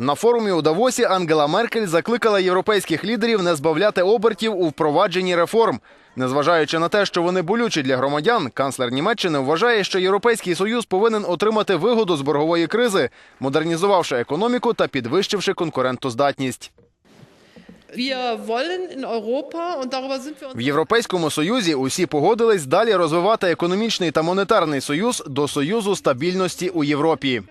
На форумі у Давосі Ангела Меркель закликала європейських лідерів не збавляти обертів у впровадженні реформ. Незважаючи на те, що вони болючі для громадян, канцлер Німеччини вважає, що Європейський Союз повинен отримати вигоду з боргової кризи, модернізувавши економіку та підвищивши конкурентоздатність. В Європейському Союзі усі погодились далі розвивати економічний та монетарний союз до союзу стабільності у Європі.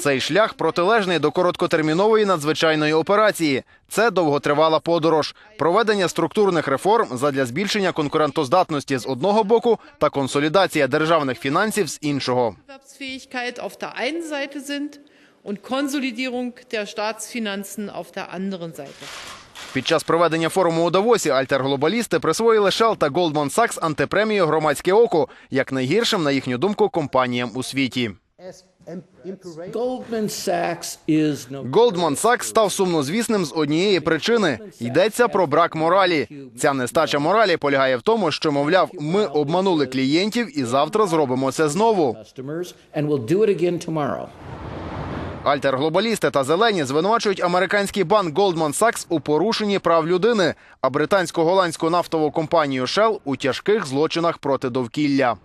Цей шлях протилежний до короткотермінової надзвичайної операції. Це довготривала подорож, проведення структурних реформ задля збільшення конкурентоздатності з одного боку та консолідація державних фінансів з іншого. Konsolidierung der Staatsfinanzen auf der anderen Seite. Під час проведення форуму у Давосі альтерглобалісти присвоїли Shell та Goldman Sachs антипремію громадське око як найгіршим, на їхню думку, компаніям у світі. Goldman Sachs став сумнозвісним з однієї причини: йдеться про брак моралі. Ця нестача моралі полягає в тому, що мовляв, ми обманули клієнтів і завтра зробимо це знову. Альтерглобалісти та зелені звинувачують американський банк Goldman Sachs у порушенні прав людини, а британсько-голландську нафтову компанію Shell у тяжких злочинах проти довкілля.